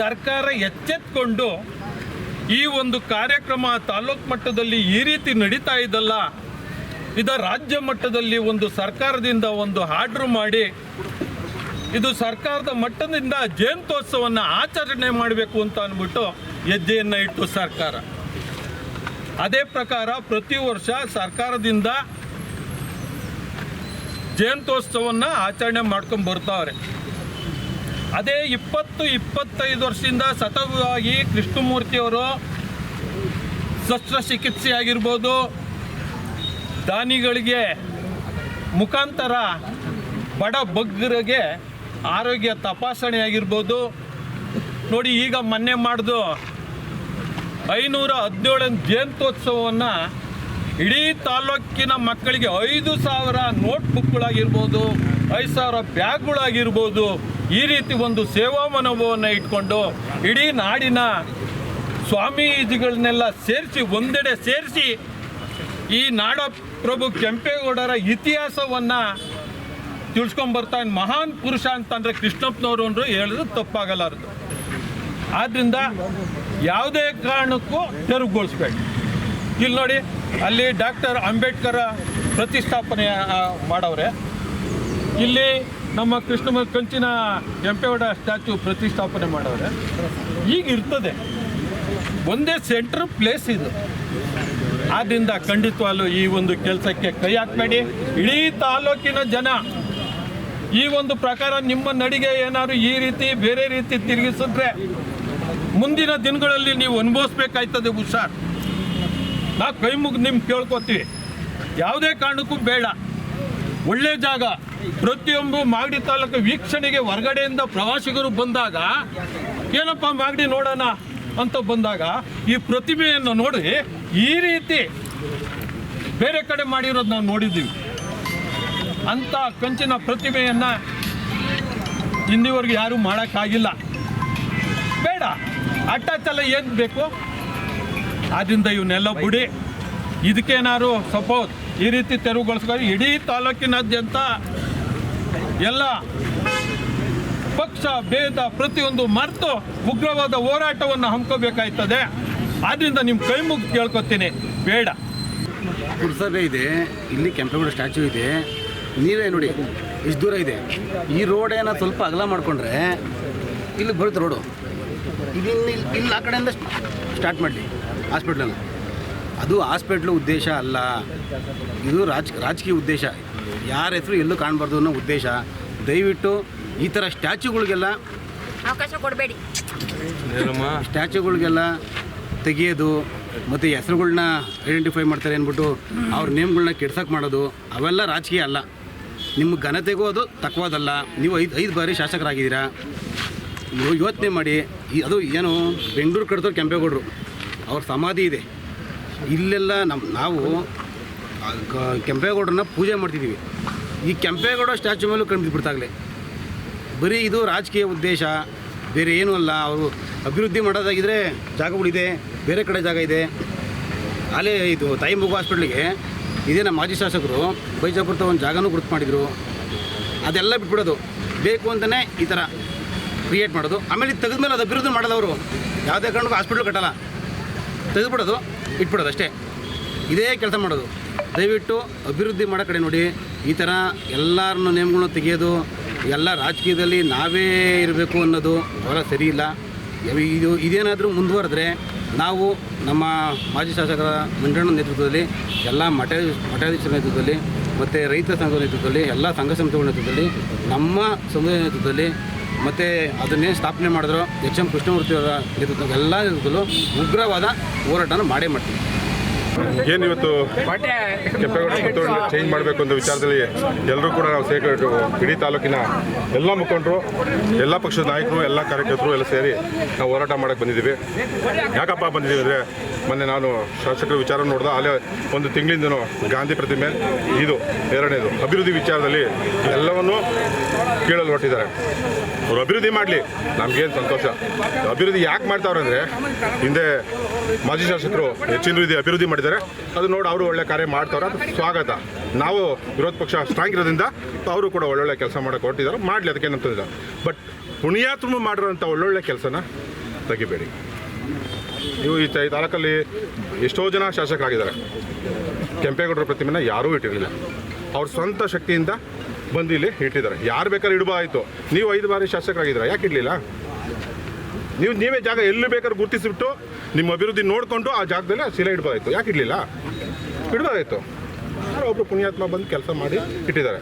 ಸರ್ಕಾರ ಎಚ್ಚೆತ್ಕೊಂಡು ಈ ಒಂದು ಕಾರ್ಯಕ್ರಮ ತಾಲೂಕು ಮಟ್ಟದಲ್ಲಿ ಈ ರೀತಿ ನಡೀತಾ ಇದ್ದಲ್ಲ ಇದು ರಾಜ್ಯ ಮಟ್ಟದಲ್ಲಿ ಒಂದು ಸರ್ಕಾರದಿಂದ ಒಂದು ಆರ್ಡ್ರ್ ಮಾಡಿ, ಇದು ಸರ್ಕಾರದ ಮಟ್ಟದಿಂದ ಜಯಂತ್ಯೋತ್ಸವವನ್ನು ಆಚರಣೆ ಮಾಡಬೇಕು ಅಂತ ಅಂದ್ಬಿಟ್ಟು ಹೆಜ್ಜೆಯನ್ನು ಇಟ್ಟು ಸರ್ಕಾರ. ಅದೇ ಪ್ರಕಾರ ಪ್ರತಿ ವರ್ಷ ಸರ್ಕಾರದಿಂದ ಜಯಂತ್ಯೋತ್ಸವವನ್ನು ಆಚರಣೆ ಮಾಡ್ಕೊಂಡು ಬರ್ತಾವ್ರೆ. ಅದೇ ಇಪ್ಪತ್ತು ಇಪ್ಪತ್ತೈದು ವರ್ಷದಿಂದ ಸತತವಾಗಿ ಕೃಷ್ಣಮೂರ್ತಿಯವರು ಶಸ್ತ್ರಚಿಕಿತ್ಸೆ ಆಗಿರ್ಬೋದು ದಾನಿಗಳಿಗೆ ಮುಖಾಂತರ ಬಡ ಬಗ್ಗರಿಗೆ ಆರೋಗ್ಯ ತಪಾಸಣೆ ಆಗಿರ್ಬೋದು. ನೋಡಿ, ಈಗ ಮೊನ್ನೆ ಮಾಡಿದು ಐನೂರ ಹದಿನೇಳನೇ ಜಯಂತ್ಯೋತ್ಸವವನ್ನು ಇಡೀ ತಾಲೂಕಿನ ಮಕ್ಕಳಿಗೆ ಐದು ಸಾವಿರ ನೋಟ್ಬುಕ್ಗಳಾಗಿರ್ಬೋದು, ಐದು ಸಾವಿರ ಬ್ಯಾಗ್ಗಳಾಗಿರ್ಬೋದು ಈ ರೀತಿ ಒಂದು ಸೇವಾ ಮನೋಭಾವವನ್ನು ಇಟ್ಕೊಂಡು ಇಡೀ ನಾಡಿನ ಸ್ವಾಮೀಜಿಗಳನ್ನೆಲ್ಲ ಸೇರಿಸಿ, ಒಂದೆಡೆ ಸೇರಿಸಿ ಈ ನಾಡ ಪ್ರಭು ಕೆಂಪೇಗೌಡರ ಇತಿಹಾಸವನ್ನು ತಿಳ್ಸ್ಕೊಂಬರ್ತಾ ಮಹಾನ್ ಪುರುಷ ಅಂತಂದರೆ ಕೃಷ್ಣಪ್ಪನವರು ಅಂದರು ಹೇಳಿದ್ರು ತಪ್ಪಾಗಲಾರದು. ಆದ್ದರಿಂದ ಯಾವುದೇ ಕಾರಣಕ್ಕೂ ತೆರವುಗೊಳಿಸ್ಬೇಡಿ. ಇಲ್ಲಿ ನೋಡಿ, ಅಲ್ಲಿ ಡಾಕ್ಟರ್ ಅಂಬೇಡ್ಕರ್ ಪ್ರತಿಷ್ಠಾಪನೆ ಮಾಡವ್ರೆ. ಇಲ್ಲಿ ನಮ್ಮ ಕೃಷ್ಣ ಕಂಚಿನ ಕೆಂಪೇಗೌಡ ಸ್ಟ್ಯಾಚು ಪ್ರತಿಷ್ಠಾಪನೆ ಮಾಡವ್ರೆ. ಈಗ ಇರ್ತದೆ. ಒಂದೇ ಸೆಂಟ್ರ್ ಪ್ಲೇಸ್ ಇದು. ಆದ್ದರಿಂದ ಖಂಡಿತವಾಗ್ಲು ಈ ಒಂದು ಕೆಲಸಕ್ಕೆ ಕೈ ಹಾಕಬೇಡಿ. ಇಡೀ ತಾಲೂಕಿನ ಜನ ಈ ಒಂದು ಪ್ರಕಾರ ನಿಮ್ಮ ನಡಿಗೆ ಏನಾದ್ರು ಈ ರೀತಿ, ಬೇರೆ ರೀತಿ ತಿರುಗಿಸಿದ್ರೆ ಮುಂದಿನ ದಿನಗಳಲ್ಲಿ ನೀವು ಅನುಭವಿಸ್ಬೇಕಾಯ್ತದೆ ಹುಷಾರ್. ನಾವು ಕೈ ಮುಗಿದು ನಿಮ್ಗೆ ಕೇಳ್ಕೊತೀವಿ. ಯಾವುದೇ ಕಾರಣಕ್ಕೂ ಬೇಡ. ಒಳ್ಳೆ ಜಾಗ. ಪ್ರತಿಯೊಂದು ಮಾಗಡಿ ತಾಲೂಕು ವೀಕ್ಷಣೆಗೆ ಹೊರಗಡೆಯಿಂದ ಪ್ರವಾಸಿಗರು ಬಂದಾಗ, ಏನಪ್ಪ ಮಾಗಡಿ ನೋಡೋಣ? ಅಂತ ಬಂದಾಗ, ಈ ಪ್ರತಿಮೆಯನ್ನು ನೋಡಿ ಈ ರೀತಿ ಬೇರೆ ಕಡೆ ಮಾಡಿರೋದು ನಾವು ನೋಡಿದ್ದೀವಿ. ಅಂಥ ಕಂಚಿನ ಪ್ರತಿಮೆಯನ್ನು ಇಂದಿವರೆಗೂ ಯಾರೂ ಮಾಡೋಕ್ಕಾಗಿಲ್ಲ. ಬೇಡ. ಅಟ್ಟಾಚಲ್ಲ ಏನು ಬೇಕು? ಆದ್ದರಿಂದ ಇವನ್ನೆಲ್ಲ ಬಿಡಿ. ಇದಕ್ಕೇನಾದ್ರು ಸಪೋಸ್ ಈ ರೀತಿ ತೆರವುಗೊಳಿಸ್ಕೊಂಡು ಇಡೀ ತಾಲೂಕಿನಾದ್ಯಂತ ಎಲ್ಲ ಪಕ್ಷ, ಭೇದ, ಪ್ರತಿಯೊಂದು ಮರೆತು ಉಗ್ರವಾದ ಹೋರಾಟವನ್ನು ಹಮ್ಕೋಬೇಕಾಯ್ತದೆ ಆದ್ದರಿಂದ ನಿಮ್ಮ ಕೈ ಮುಗಿ ಕೇಳ್ಕೊತೀನಿ. ಬೇಡ. ಪುರಸಭೆ ಇದೆ, ಇಲ್ಲಿ ಕೆಂಪೇಗೌಡ ಸ್ಟ್ಯಾಚು ಇದೆ. ನೀವೇ ನೋಡಿ, ಇಷ್ಟು ದೂರ ಇದೆ. ಈ ರೋಡೇನ ಸ್ವಲ್ಪ ಅಗಲ ಮಾಡಿಕೊಂಡ್ರೆ ಇಲ್ಲಿ ಬರುತ್ತೆ ರೋಡು ಇಲ್ಲಿ ಇಲ್ಲಿ ಆ ಕಡೆಯಿಂದ ಸ್ಟಾರ್ಟ್ ಮಾಡಲಿ. ಹಾಸ್ಪಿಟ್ಲಲ್ಲಿ. ಅದು ಹಾಸ್ಪಿಟ್ಲು ಉದ್ದೇಶ ಅಲ್ಲ. ಇದು ರಾಜ್ ರಾಜಕೀಯ ಉದ್ದೇಶ. ಯಾರ ಹೆಸರು ಎಲ್ಲೂ ಕಾಣಬಾರ್ದು ಅನ್ನೋ ಉದ್ದೇಶ. ದಯವಿಟ್ಟು ಈ ಥರ ಸ್ಟ್ಯಾಚುಗಳಿಗೆಲ್ಲ ಅವಕಾಶ ಕೊಡಬೇಡಿ. ಏನಮ್ಮ? ಸ್ಟ್ಯಾಚುಗಳಿಗೆಲ್ಲ ತೆಗಿಯೋದು ಮತ್ತು ಹೆಸರುಗಳನ್ನ ಐಡೆಂಟಿಫೈ ಮಾಡ್ತಾರೆ ಅಂದ್ಬಿಟ್ಟು ಅವ್ರ ನೇಮ್ಗಳನ್ನ ಕೆಡ್ಸೋಕೆ ಮಾಡೋದು ಅವೆಲ್ಲ ರಾಜಕೀಯ ಅಲ್ಲ. ನಿಮ್ಮ ಘನತೆಗೂ ಅದು ತಕ್ಕವಾದಲ್ಲ ನೀವು ಐದು ಐದು ಬಾರಿ ಶಾಸಕರಾಗಿದ್ದೀರಾ. ನೀವು ಯೋಚನೆ ಮಾಡಿ ಅದು ಏನು ಬೆಂಗಳೂರು ಕಡ್ದವ್ರು ಕೆಂಪೇಗೌಡರು. ಅವ್ರ ಸಮಾಧಿ ಇದೆ. ಇಲ್ಲೆಲ್ಲ ನಮ್ಮ ನಾವು ಕೆಂಪೇಗೌಡರನ್ನ ಪೂಜೆ ಮಾಡ್ತಿದ್ದೀವಿ ಈ ಕೆಂಪೇಗೌಡ ಸ್ಟ್ಯಾಚು ಮೇಲೂ ಕಣ್ಣು ಬಿಡ್ತಾಗಲೇ. ಬರೀ ಇದು ರಾಜಕೀಯ ಉದ್ದೇಶ, ಬೇರೆ ಏನೂ ಅಲ್ಲ. ಅವರು ಅಭಿವೃದ್ಧಿ ಮಾಡೋದಾಗಿದ್ದರೆ ಜಾಗಗಳಿದೆ ಬೇರೆ ಕಡೆ ಜಾಗ ಇದೆ. ಅಲ್ಲೇ ಇದು ತಾಯಿ ಮಗು ಹಾಸ್ಪಿಟ್ಲಿಗೆ ಇದೇ ನಮ್ಮ ಮಾಜಿ ಶಾಸಕರು ಬೈಜಾಪುರದ ಒಂದು ಜಾಗನೂ ಗುರುತು ಮಾಡಿದರು. ಅದೆಲ್ಲ ಬಿಟ್ಬಿಡೋದು. ಬೇಕು ಅಂತಲೇ ಈ ಥರ ಕ್ರಿಯೇಟ್ ಮಾಡೋದು. ಆಮೇಲೆ ಇದು ತೆಗೆದ್ಮೇಲೆ ಅದು ಅಭಿವೃದ್ಧಿ ಮಾಡೋದವರು. ಯಾವುದೇ ಕಾರಣಕ್ಕೂ ಹಾಸ್ಪಿಟ್ಲು ಕಟ್ಟಲ್ಲ. ತೆಗೆದುಬಿಡೋದು, ಇಟ್ಬಿಡೋದು ಅಷ್ಟೇ. ಇದೇ ಕೆಲಸ ಮಾಡೋದು. ದಯವಿಟ್ಟು ಅಭಿವೃದ್ಧಿ ಮಾಡೋ ಕಡೆ ನೋಡಿ. ಈ ಥರ ಎಲ್ಲರನ್ನು ನೇಮಗಳನ್ನ ತೆಗೆಯೋದು, ಎಲ್ಲ ರಾಜಕೀಯದಲ್ಲಿ ನಾವೇ ಇರಬೇಕು ಅನ್ನೋದು ಬಹಳ ಸರಿ ಇಲ್ಲ. ಇದು, ಇದೇನಾದರೂ ಮುಂದುವರೆದ್ರೆ ನಾವು ನಮ್ಮ ಮಾಜಿ ಶಾಸಕರ ಮಂಡಳ ನೇತೃತ್ವದಲ್ಲಿ, ಎಲ್ಲ ಮಠ, ಮಠಾಧೀಶರ ನೇತೃತ್ವದಲ್ಲಿ, ಮತ್ತು ರೈತ ಸಂಘದ ನೇತೃತ್ವದಲ್ಲಿ, ಎಲ್ಲ ಸಂಘ ಸಂಸ್ಥೆಗಳ ನೇತೃತ್ವದಲ್ಲಿ, ನಮ್ಮ ಸಮುದಾಯ ನೇತೃತ್ವದಲ್ಲಿ ಮತ್ತು ಅದನ್ನೇ ಸ್ಥಾಪನೆ ಮಾಡಿದ್ರು ಎಚ್ ಎಂ ಕೃಷ್ಣಮೂರ್ತಿ ಅವರ ನೇತೃತ್ವದ ಎಲ್ಲ ನೇತೃತ್ವದಲ್ಲೂ ಉಗ್ರವಾದ ಹೋರಾಟನ ಮಾಡೇ ಮಾಡ್ತೀವಿ. ಏನು ಇವತ್ತು ಕೆಂಪೇಗೌಡ ಚೇಂಜ್ ಮಾಡಬೇಕು ಅನ್ನೋ ವಿಚಾರದಲ್ಲಿ ಎಲ್ಲರೂ ಕೂಡ ನಾವು ಸೇರ್ಕೊಂಡು ಇಡೀ ತಾಲೂಕಿನ ಎಲ್ಲ ಮುಖಂಡರು ಎಲ್ಲ ಪಕ್ಷದ ನಾಯಕರು ಎಲ್ಲ ಕಾರ್ಯಕರ್ತರು ಎಲ್ಲ ಸೇರಿ ನಾವು ಹೋರಾಟ ಮಾಡಕ್ಕೆ ಬಂದಿದ್ದೀವಿ. ಯಾಕಪ್ಪ ಬಂದಿದ್ದೀವಿ ಅಂದರೆ ಮೊನ್ನೆ ನಾನು ಶಾಸಕರ ವಿಚಾರ ನೋಡಿದ ಅಲ್ಲೇ ಒಂದು ತಿಂಗಳಿಂದನೂ ಗಾಂಧಿ ಪ್ರತಿಮೆ ಇದು ಎರಡನೇದು. ಅಭಿವೃದ್ಧಿ ವಿಚಾರದಲ್ಲಿ ಎಲ್ಲವನ್ನೂ ಕೀಳಲು ಹೊಟ್ಟಿದ್ದಾರೆ ಅವ್ರು ಅಭಿವೃದ್ಧಿ ಮಾಡಲಿ ನಮಗೇನು ಸಂತೋಷ. ಅಭಿವೃದ್ಧಿ ಯಾಕೆ ಮಾಡ್ತಾವ್ರೆ ಅಂದರೆ ಹಿಂದೆ ಮಾಜಿ ಶಾಸಕರು ಹೆಚ್ಚಿನ ರೀತಿ ಅಭಿವೃದ್ಧಿ ಮಾಡಿದ್ದಾರೆ. ಅದು ನೋಡಿ ಅವರು ಒಳ್ಳೆ ಕಾರ್ಯ ಮಾಡ್ತಾವ್ರೆ. ಅದು ಸ್ವಾಗತ. ನಾವು ವಿರೋಧ ಪಕ್ಷ ಸ್ಟ್ರಾಂಗ್ ಇರೋದ್ರಿಂದ ಅವರು ಕೂಡ ಒಳ್ಳೊಳ್ಳೆ ಕೆಲಸ ಮಾಡೋಕೆ ಹೊರಟಿದ್ದಾರೆ. ಮಾಡಲಿ, ಅದಕ್ಕೆ ಏನಂತಿಲ್ಲ ಬಟ್ ಪುಣ್ಯಾತ್ಮ ಮಾಡಿರೋಂಥ ಒಳ್ಳೊಳ್ಳೆ ಕೆಲಸನ ತೆಗಿಬೇಡಿ. ನೀವು ಈ ತಾಲೂಕಲ್ಲಿ ಎಷ್ಟೋ ಜನ ಶಾಸಕರಾಗಿದ್ದಾರೆ. ಕೆಂಪೇಗೌಡರ ಪ್ರತಿಮೆನ ಯಾರೂ ಇಟ್ಟಿರಲಿಲ್ಲ. ಅವ್ರ ಸ್ವಂತ ಶಕ್ತಿಯಿಂದ ಬಂದು ಇಲ್ಲಿ ಇಟ್ಟಿದ್ದಾರೆ. ಯಾರು ಬೇಕಾದ್ರೆ ಇಡಬಾಯಿತು ನೀವು ಐದು ಬಾರಿ ಶಾಸಕರಾಗಿದ್ದೀರಾ? ಯಾಕೆ ಇಡಲಿಲ್ಲ? ನೀವು ನೀವೇ ಜಾಗ ಎಲ್ಲಿ ಬೇಕಾದ್ರೂ ಗುರುತಿಸಿಬಿಟ್ಟು ನಿಮ್ಮ ಅಭಿವೃದ್ಧಿ ನೋಡಿಕೊಂಡು ಆ ಜಾಗದಲ್ಲಿ ಆ ಶಿಲೆ ಇಡ್ಬೋದಾಯ್ತು. ಯಾಕೆ ಇಡಲಿಲ್ಲ? ಇಡ್ಬೋದಾಯ್ತು. ಯಾರೋ ಒಬ್ಬರು ಪುಣ್ಯಾತ್ಮ ಬಂದು ಕೆಲಸ ಮಾಡಿ ಇಟ್ಟಿದ್ದಾರೆ.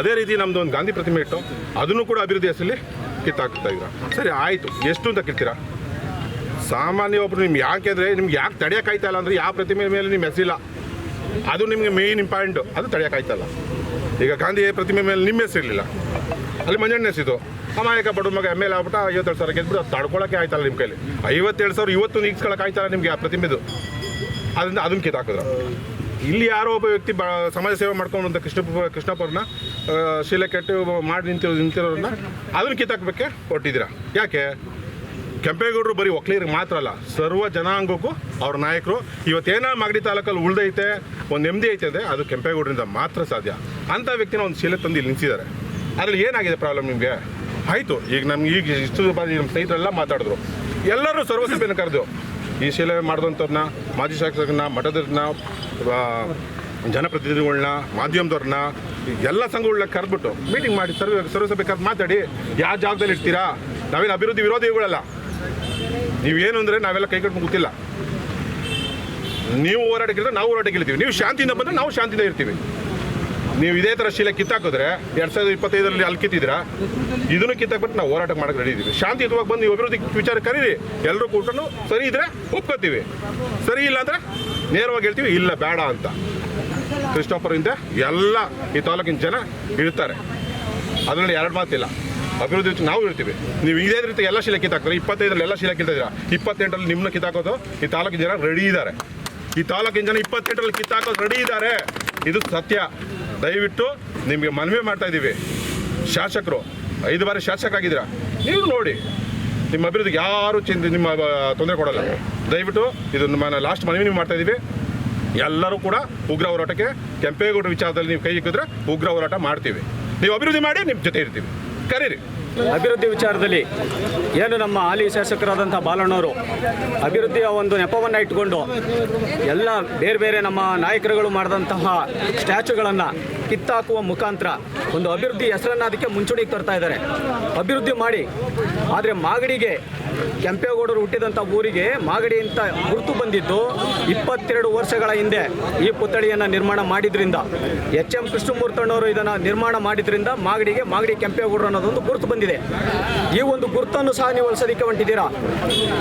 ಅದೇ ರೀತಿ ನಮ್ಮದು ಒಂದು ಗಾಂಧಿ ಪ್ರತಿಮೆ ಇಟ್ಟು ಅದನ್ನು ಕೂಡ ಅಭಿವೃದ್ಧಿ ಹೆಸರಲ್ಲಿ ಕಿತ್ತಾಕ್ತಾ ಇದ್ರ ಸರಿ, ಆಯಿತು. ಎಷ್ಟು ಅಂತ ಕೇಳ್ತೀರಾ? ಸಾಮಾನ್ಯ ಒಬ್ರು ನಿಮ್ಗೆ ಯಾಕೆ ಅಂದರೆ ನಿಮ್ಗೆ ಯಾಕೆ ತಡೆಯೋಕ್ಕಾಯ್ತಾ ಇಲ್ಲ ಅಂದರೆ ಯಾವ ಪ್ರತಿಮೆ ಮೇಲೆ ನಿಮ್ಮ ಹೆಸರಿಲ್ಲ. ಅದು ನಿಮಗೆ ಮೇಯ್ನ್ ಇಂಪಾರ್ಟೆಂಟು ಅದು ತಡೆಯೋಕ್ಕಾಯ್ತಲ್ಲ ಈಗ ಗಾಂಧಿ ಪ್ರತಿಮೆ ಮೇಲೆ ನಿಮ್ಮ ಹೆಸರಿರಲಿಲ್ಲ. ಅಲ್ಲಿ ಮಂಜಣ್ಣ ಹೆಸರಿದು ಅಮಾಯಕ ಬಡ ಮಗ ಎಂ ಎಲ್ ಆಗ್ಬಿಟ್ಟು ಐವತ್ತೇಳು ಸಾವಿರ ಗೆದ್ಬಿಟ್ಟು ಅದು ತಡ್ಕೊಳಕ್ಕೆ ಆಯ್ತಲ್ಲ ನಿಮ್ಮ ಕೈಲಿ. ಐವತ್ತೇಳು ಸಾವಿರ ಇವತ್ತು ನೀಗ್ಸ್ಕೊಳಕ್ಕೆ ಆಯ್ತಲ್ಲ ನಿಮಗೆ ಆ ಪ್ರತಿಮೆದು. ಅದರಿಂದ ಅದನ್ನು ಕಿತ್ತಾಕಿದ್ರು ಇಲ್ಲಿ ಯಾರೋ ಒಬ್ಬ ವ್ಯಕ್ತಿ ಬ ಸಮಾಜ ಸೇವೆ ಮಾಡ್ಕೊಂಡು ಅಂತ ಕೃಷ್ಣ ಕೃಷ್ಣಪ್ಪವ್ರನ್ನ ಆ, ಶಿಲೆ ಕೆಟ್ಟು ಮಾಡಿ ನಿಂತಿರೋ ನಿಂತಿರೋರನ್ನ ಅದನ್ನು ಕಿತ್ತಾಕ್ಬೇಕೆ ಕೊಟ್ಟಿದ್ದೀರಾ ಯಾಕೆ? ಕೆಂಪೇಗೌಡರು ಬರೀ ಒಕ್ಕಲಿಗರಿಗೆ ಮಾತ್ರ ಅಲ್ಲ ಸರ್ವ ಜನಾಂಗಕ್ಕೂ ಅವ್ರ ನಾಯಕರು. ಇವತ್ತೇನೋ ಮಾಗಡಿ ತಾಲೂಕಲ್ಲಿ ಉಳ್ದೈತೆ ಒಂದು ನೆಮ್ಮದಿ ಐತೆ ಅಂದರೆ ಅದು ಕೆಂಪೇಗೌಡರಿಂದ ಮಾತ್ರ ಸಾಧ್ಯ. ಅಂಥ ವ್ಯಕ್ತಿನ ಒಂದು ಶಿಲೆ ತಂದು ಇಲ್ಲಿ ನಿಲ್ಲಿಸಿದ್ದಾರೆ ಅದ್ರಲ್ಲಿ ಏನಾಗಿದೆ ಪ್ರಾಬ್ಲಮ್ ನಿಮಗೆ? ಆಯಿತು, ಈಗ ನಮ್ಗೆ ಈಗ ಇಷ್ಟು ಬಾರಿ ನಮ್ಮ ಸ್ನೇಹಿತರೆಲ್ಲ ಮಾತಾಡಿದ್ರು. ಎಲ್ಲರೂ ಸರ್ವಸಭೆಯನ್ನು ಕರೆದು, ಈ ಶಿಲೆ ಮಾಡಿದಂಥವ್ರನ್ನ ಮಾಜಿ ಶಾಸಕರನ್ನ ಮಠದವ್ರನ್ನ ಜನಪ್ರತಿನಿಧಿಗಳನ್ನ ಮಾಧ್ಯಮದವ್ರನ್ನ ಎಲ್ಲ ಸಂಘಗಳನ್ನ ಕರೆದ್ಬಿಟ್ಟು ಮೀಟಿಂಗ್ ಮಾಡಿ ಸರ್ವ, ಸರ್ವಸಭೆ ಕರೆದು ಮಾತಾಡಿ, ಯಾವ ಜಾಗದಲ್ಲಿ ಇರ್ತೀರಾ? ನಾವೇನು ಅಭಿವೃದ್ಧಿ ವಿರೋಧಿಗಳಲ್ಲ. ನೀವೇನು ಅಂದರೆ ನಾವೆಲ್ಲ ಕೈ ಗೊತ್ತಿಲ್ಲ ನೀವು ಹೋರಾಟಕ್ಕಿದ್ರೆ ನಾವು ಹೋರಾಟಕ್ಕೆ ಇರ್ತೀವಿ ನೀವು ಶಾಂತಿಯಿಂದ ಬಂದರೆ ನಾವು ಶಾಂತಿಯಿಂದ ಇರ್ತೀವಿ. ನೀವು ಇದೇ ಥರ ಶಿಲೆ ಕಿತ್ತಾಕಿದ್ರೆ ಎರಡು ಸಾವಿರದ ಇಪ್ಪತ್ತೈದರಲ್ಲಿ ಅಲ್ಲಿ ಕಿತ್ತಿದ್ದೀರಾ? ಇದನ್ನು ಕಿತ್ತಾಕ್ಬಿಟ್ಟು ನಾವು ಹೋರಾಟ ಮಾಡಕ್ಕೆ ರೆಡಿ ಇದ್ದೀವಿ. ಶಾಂತಿಯುತವಾಗಿ ಬಂದು ನೀವು ಅಭಿವೃದ್ಧಿ ವಿಚಾರ ಕರೀರಿ. ಎಲ್ಲರೂ ಕೂಟನು ಸರಿ ಇದ್ರೆ ಒಪ್ಕೋತೀವಿ. ಸರಿ ಇಲ್ಲ ಅಂದರೆ ನೇರವಾಗಿ ಹೇಳ್ತೀವಿ, ಇಲ್ಲ ಬೇಡ ಅಂತ. ಕ್ರಿಸ್ಟೋಫರಿಂದ ಎಲ್ಲ ಈ ತಾಲೂಕಿನ ಜನ ಇರ್ತಾರೆ. ಅದರಲ್ಲಿ ಎರಡು ಮಾತಿಲ್ಲ. ಅಭಿವೃದ್ಧಿ ನಾವು ಇರ್ತೀವಿ. ನೀವು ಇದೇ ರೀತಿ ಎಲ್ಲ ಶಿಲೆ ಕಿತ್ತಾಕ್ತಾರೆ? ಇಪ್ಪತ್ತೈದರಲ್ಲಿ ಎಲ್ಲ ಶಿಲೆ ಕಿತ್ತಿದ್ದೀರಾ ಇಪ್ಪತ್ತೆಂಟರಲ್ಲಿ ನಿಮ್ಮನ್ನ ಕಿತ್ತಾಕೋದು ಈ ತಾಲೂಕಿನ ಜನ ರೆಡಿ ಇದ್ದಾರೆ. ಈ ತಾಲೂಕಿನ ಜನ ಇಪ್ಪತ್ತೆಂಟರಲ್ಲಿ ಕಿತ್ತಾಕೋದು ರೆಡಿ ಇದ್ದಾರೆ. ಇದು ಸತ್ಯ. ದಯವಿಟ್ಟು ನಿಮಗೆ ಮನವಿ ಮಾಡ್ತಾ ಇದ್ದೀವಿ. ಶಾಸಕರು, ಐದು ಬಾರಿ ಶಾಸಕರಾಗಿದ್ದೀರಾ ನೀವು ನೋಡಿ. ನಿಮ್ಮ ಅಭಿವೃದ್ಧಿಗೆ ಯಾರು ಚಿಂತೆ, ನಿಮ್ಮ ತೊಂದರೆ ಕೊಡಲ್ಲ. ದಯವಿಟ್ಟು ಇದು ನಮ್ಮ ಲಾಸ್ಟ್ ಮನವಿ ನೀವು ಮಾಡ್ತಾ ಇದ್ದೀವಿ. ಎಲ್ಲರೂ ಕೂಡ ಉಗ್ರ ಹೋರಾಟಕ್ಕೆ ಕೆಂಪೇಗೌಡ ವಿಚಾರದಲ್ಲಿ ನೀವು ಕೈ ಇಕ್ಕಿದ್ರೆ ಉಗ್ರ ಹೋರಾಟ ಮಾಡ್ತೀವಿ. ನೀವು ಅಭಿವೃದ್ಧಿ ಮಾಡಿ, ನಿಮ್ಮ ಜೊತೆ ಇರ್ತೀವಿ. ಕರೀರಿ. ಅಭಿವೃದ್ಧಿ ವಿಚಾರದಲ್ಲಿ ಏನು ನಮ್ಮ ಹಾಲಿ ಶಾಸಕರಾದಂಥ ಬಾಲಣ್ಣವರು ಅಭಿವೃದ್ಧಿಯ ಒಂದು ನೆಪವನ್ನು ಇಟ್ಕೊಂಡು ಎಲ್ಲ ಬೇರೆ ಬೇರೆ ನಮ್ಮ ನಾಯಕರುಗಳು ಮಾಡಿದಂತಹ ಸ್ಟ್ಯಾಚುಗಳನ್ನು ಕಿತ್ತಾಕುವ ಮುಖಾಂತರ ಒಂದು ಅಭಿವೃದ್ಧಿ ಹೆಸರನ್ನು ಅದಕ್ಕೆ ಮುಂಚೂಣಿಗೆ ತರ್ತಾ ಇದ್ದಾರೆ. ಅಭಿವೃದ್ಧಿ ಮಾಡಿ, ಆದರೆ ಮಾಗಡಿಗೆ ಕೆಂಪೇಗೌಡರು ಹುಟ್ಟಿದಂಥ ಊರಿಗೆ ಮಾಗಡಿ ಅಂತ ಗುರುತು ಬಂದಿದ್ದು ಇಪ್ಪತ್ತೆರಡು ವರ್ಷಗಳ ಹಿಂದೆ ಈ ಪುತ್ಥಳಿಯನ್ನು ನಿರ್ಮಾಣ ಮಾಡಿದ್ರಿಂದ. ಎಚ್ ಎಂ ಕೃಷ್ಣಮೂರ್ತಣ್ಣವರು ಇದನ್ನು ನಿರ್ಮಾಣ ಮಾಡಿದ್ರಿಂದ ಮಾಗಡಿಗೆ ಮಾಗಡಿ ಕೆಂಪೇಗೌಡರು ಅನ್ನೋದೊಂದು ಗುರುತು ಬಂದಿದೆ. ಈ ಒಂದು ಗುರುತನ್ನು ಸಹ ನೀವು ಉಳಿಸೋದಕ್ಕೆ ಹೊಂಟಿದ್ದೀರಾ?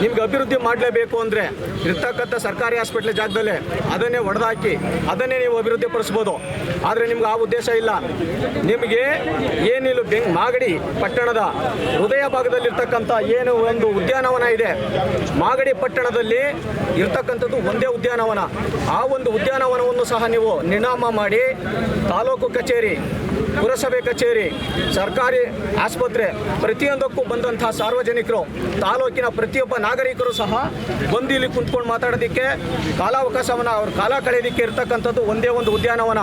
ನಿಮ್ಗೆ ಅಭಿವೃದ್ಧಿ ಮಾಡಲೇಬೇಕು ಅಂದರೆ ಇರ್ತಕ್ಕಂಥ ಸರ್ಕಾರಿ ಹಾಸ್ಪಿಟ್ಲ್ ಜಾಗದಲ್ಲೇ ಅದನ್ನೇ ಒಡೆದಾಕಿ ಅದನ್ನೇ ನೀವು ಅಭಿವೃದ್ಧಿ ಪಡಿಸ್ಬೋದು ಆದರೆ ನಿಮ್ಗೆ ಆ ಉದ್ದೇಶ ಇಲ್ಲ. ನಿಮಗೆ ಏನಿಲ್ಲ ಬೆಂಗ್ ಮಾಗಡಿ ಪಟ್ಟಣದ ಹೃದಯ ಭಾಗದಲ್ಲಿರ್ತಕ್ಕಂಥ ಏನು ಒಂದು ಉದ್ಯಾನವನ ಇದೆ. ಮಾಗಡಿ ಪಟ್ಟಣದಲ್ಲಿ ಇರ್ತಕ್ಕಂಥದ್ದು ಒಂದೇ ಉದ್ಯಾನವನ. ಆ ಒಂದು ಉದ್ಯಾನವನವನ್ನು ಸಹ ನೀವು ನಿರ್ನಾಮ ಮಾಡಿ ತಾಲೂಕು ಕಚೇರಿ, ಪುರಸಭೆ ಕಚೇರಿ, ಸರ್ಕಾರಿ ಆಸ್ಪತ್ರೆ ಪ್ರತಿಯೊಂದಕ್ಕೂ ಬಂದಂತಹ ಸಾರ್ವಜನಿಕರು, ತಾಲೂಕಿನ ಪ್ರತಿಯೊಬ್ಬ ನಾಗರಿಕರು ಸಹ ಬಂದು ಇಲ್ಲಿ ಕುಂತ್ಕೊಂಡು ಮಾತಾಡೋದಕ್ಕೆ ಕಾಲಾವಕಾಶವನ್ನು ಅವ್ರ ಕಾಲ ಕಳೆಯೋದಕ್ಕೆ ಇರ್ತಕ್ಕಂಥದ್ದು ಒಂದೇ ಒಂದು ಉದ್ಯಾನವನ.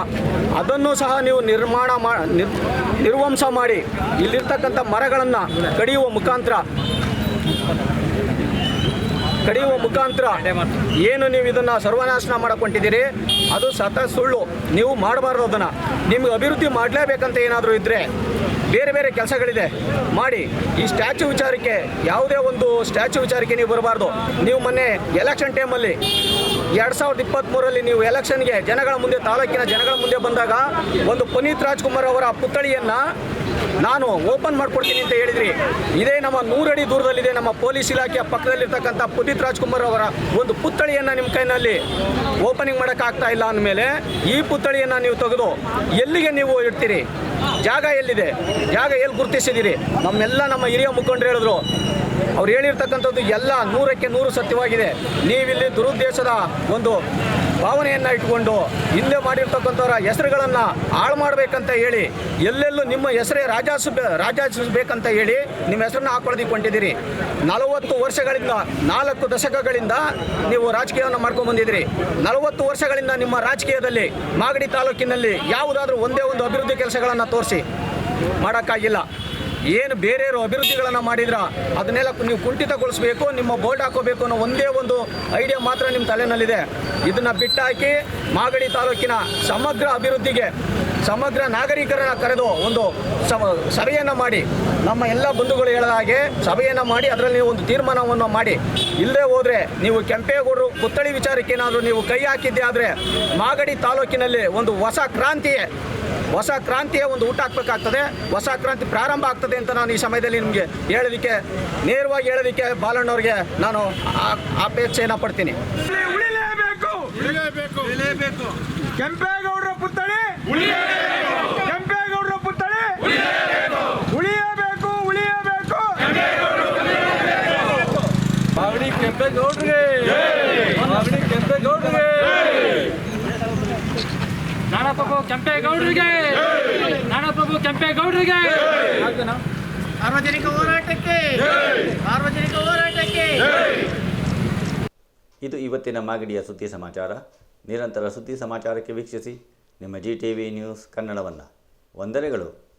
ಅದನ್ನು ಸಹ ನೀವು ನಿರ್ಮಾಣ ಮಾ ನಿರ್- ನಿರ್ವಂಸ ಮಾಡಿ ಇಲ್ಲಿರ್ತಕ್ಕಂಥ ಮರಗಳನ್ನು ಕಡಿಯುವ ಮುಖಾಂತರ ಕಡಿಯುವ ಮುಖಾಂತರ ಏನು ನೀವು ಇದನ್ನ ಸರ್ವನಾಶನ ಮಾಡಿಕೊಂಡಿದ್ದೀರಿ? ಅದು ಸತ ಸುಳ್ಳು. ನೀವು ಮಾಡಬಾರ್ದು ಅದನ್ನು. ನಿಮ್ಗೆ ಅಭಿವೃದ್ಧಿ ಮಾಡಲೇಬೇಕಂತ ಏನಾದರೂ ಇದ್ದರೆ ಬೇರೆ ಬೇರೆ ಕೆಲಸಗಳಿದೆ. ಮಾಡಿ. ಈ ಸ್ಟ್ಯಾಚು ವಿಚಾರಕ್ಕೆ ಯಾವುದೇ ಒಂದು ಸ್ಟ್ಯಾಚು ವಿಚಾರಕ್ಕೆ ನೀವು ಬರಬಾರ್ದು. ನೀವು ಮೊನ್ನೆ ಎಲೆಕ್ಷನ್ ಟೈಮಲ್ಲಿ ಎರಡು ಸಾವಿರದ ಇಪ್ಪತ್ತ್ಮೂರಲ್ಲಿ ನೀವು ಎಲೆಕ್ಷನ್ಗೆ ಜನಗಳ ಮುಂದೆ ತಾಲೂಕಿನ ಜನಗಳ ಮುಂದೆ ಬಂದಾಗ ಒಂದು ಪುನೀತ್ ರಾಜ್ಕುಮಾರ್ ಅವರ ಪುತ್ಥಳಿಯನ್ನು ನಾನು ಓಪನ್ ಮಾಡ್ಕೊಡ್ತೀನಿ ಅಂತ ಹೇಳಿದ್ರಿ. ಇದೇ ನಮ್ಮ ನೂರಡಿ ದೂರದಲ್ಲಿದೆ, ನಮ್ಮ ಪೊಲೀಸ್ ಇಲಾಖೆಯ ಪಕ್ಕದಲ್ಲಿರ್ತಕ್ಕಂಥ ಪುನೀತ್ ರಾಜ್ಕುಮಾರ್ ಅವರ ಒಂದು ಪುತ್ಥಳಿಯನ್ನು ನಿಮ್ಮ ಕೈನಲ್ಲಿ ಓಪನಿಂಗ್ ಮಾಡೋಕ್ಕಾಗ್ತಾ ಇಲ್ಲ ಅಂದಮೇಲೆ ಈ ಪುತ್ಥಳಿಯನ್ನು ನೀವು ತೆಗೆದು ಎಲ್ಲಿಗೆ ನೀವು ಇಡ್ತೀರಿ? ಜಾಗ ಎಲ್ಲಿದೆ? ಜಾಗ ಎಲ್ಲಿ ಗುರುತಿಸಿದ್ದೀರಿ ನಮ್ಮೆಲ್ಲ ನಮ್ಮ ಹಿರಿಯ ಮುಖಂಡರು ಹೇಳಿದ್ರು, ಅವ್ರು ಹೇಳಿರ್ತಕ್ಕಂಥದ್ದು ಎಲ್ಲ ನೂರಕ್ಕೆ ನೂರು ಸತ್ಯವಾಗಿದೆ. ನೀವಿಲ್ಲಿ ದುರುದ್ದೇಶದ ಒಂದು ಭಾವನೆಯನ್ನು ಇಟ್ಕೊಂಡು ಹಿಂದೆ ಮಾಡಿರ್ತಕ್ಕಂಥವ್ರ ಹೆಸರುಗಳನ್ನು ಹಾಳು ಮಾಡಬೇಕಂತ ಹೇಳಿ, ಎಲ್ಲೆಲ್ಲೂ ನಿಮ್ಮ ಹೆಸರೇ ರಾಜಾಸ ರಾಜಾಸಬೇಕಂತ ಹೇಳಿ ನಿಮ್ಮ ಹೆಸರನ್ನ ಹಾಕೊಳ್ದಿಕೊಂಡಿದ್ದೀರಿ. ನಲವತ್ತು ವರ್ಷಗಳಿಂದ, ನಾಲ್ಕು ದಶಕಗಳಿಂದ ನೀವು ರಾಜಕೀಯವನ್ನು ಮಾಡ್ಕೊಂಡು ಬಂದಿದ್ದೀರಿ. ನಲವತ್ತು ವರ್ಷಗಳಿಂದ ನಿಮ್ಮ ರಾಜಕೀಯದಲ್ಲಿ ಮಾಗಡಿ ತಾಲೂಕಿನಲ್ಲಿ ಯಾವುದಾದ್ರೂ ಒಂದೇ ಒಂದು ಅಭಿವೃದ್ಧಿ ಕೆಲಸಗಳನ್ನು ತೋರಿಸಿ. ಮಾಡೋಕ್ಕಾಗಿಲ್ಲ. ಏನು ಬೇರೆಯವರು ಅಭಿವೃದ್ಧಿಗಳನ್ನು ಮಾಡಿದ್ರ? ಅದನ್ನೆಲ್ಲ ನೀವು ಕುಂಠಿತಗೊಳಿಸಬೇಕು, ನಿಮ್ಮ ಬೋರ್ಡ್ ಹಾಕೋಬೇಕು ಅನ್ನೋ ಒಂದೇ ಒಂದು ಐಡಿಯಾ ಮಾತ್ರ ನಿಮ್ಮ ತಲೆನಲ್ಲಿದೆ. ಇದನ್ನು ಬಿಟ್ಟಾಕಿ ಮಾಗಡಿ ತಾಲೂಕಿನ ಸಮಗ್ರ ಅಭಿವೃದ್ಧಿಗೆ, ಸಮಗ್ರ ನಾಗರಿಕರನ್ನ ಕರೆದು ಒಂದು ಸಭ- ಸಭೆಯನ್ನು ಮಾಡಿ. ನಮ್ಮ ಎಲ್ಲ ಬಂಧುಗಳು ಹೇಳಿದ ಹಾಗೆ ಸಭೆಯನ್ನು ಮಾಡಿ, ಅದರಲ್ಲಿ ನೀವು ಒಂದು ತೀರ್ಮಾನವನ್ನು ಮಾಡಿ. ಇಲ್ಲದೆ ಹೋದರೆ ನೀವು ಕೆಂಪೇಗೌಡರು ಪುತ್ಥಳಿ ವಿಚಾರಕ್ಕೇನಾದರೂ ನೀವು ಕೈ ಹಾಕಿದ್ದೆ ಆದರೆ ಮಾಗಡಿ ತಾಲೂಕಿನಲ್ಲಿ ಒಂದು ಹೊಸ ಕ್ರಾಂತಿಯೇ ಹೊಸ ಕ್ರಾಂತಿಯ ಒಂದು ಊಟ ಹಾಕ್ಬೇಕಾಗ್ತದೆ. ಹೊಸ ಕ್ರಾಂತಿ ಪ್ರಾರಂಭ ಆಗ್ತದೆ ಅಂತ ನಾನು ಈ ಸಮಯದಲ್ಲಿ ನಿಮಗೆ ಹೇಳಲಿಕ್ಕೆ ನೇರವಾಗಿ ಹೇಳಲಿಕ್ಕೆ ಬಾಲಣ್ಣವ್ರಿಗೆ ನಾನು ಆ- ಅಪೇಕ್ಷೆಯನ್ನು ಪಡ್ತೀನಿ. ಉಳಿಲೇಬೇಕು. ಕೆಂಪೇಗೌಡರ ಪುತ್ಥಳಿ. ಕೆಂಪೇಗೌಡರ ಪುತ್ಥಳಿ. ಉಳಿಯಬೇಕು ಉಳಿಯಬೇಕು. ಕೆಂಪೇಗೌಡ್ರಿಗೆ ಮಾಗಡಿ ಕೆಂಪೇಗೌಡ್ರಿಗೆ ನಾಡಪ್ರಭು ಕೆಂಪೇಗೌಡರಿಗೆ. ನಾಡಪ್ರಭು ಕೆಂಪೇಗೌಡರಿಗೆ. ಸಾರ್ವಜನಿಕ ಹೋರಾಟಕ್ಕೆ. ಸಾರ್ವಜನಿಕ ಹೋರಾಟಕ್ಕೆ. ಇದು ಇವತ್ತಿನ ಮಾಗಡಿಯ ಸುದ್ದಿ ಸಮಾಚಾರ. ನಿರಂತರ ಸುದ್ದಿ ಸಮಾಚಾರಕ್ಕೆ ವೀಕ್ಷಿಸಿ ನಿಮ್ಮ ಜಿ ಟಿವಿ ನ್ಯೂಸ್ ಕನ್ನಡವನ್ನು. ವಂದನೆಗಳು.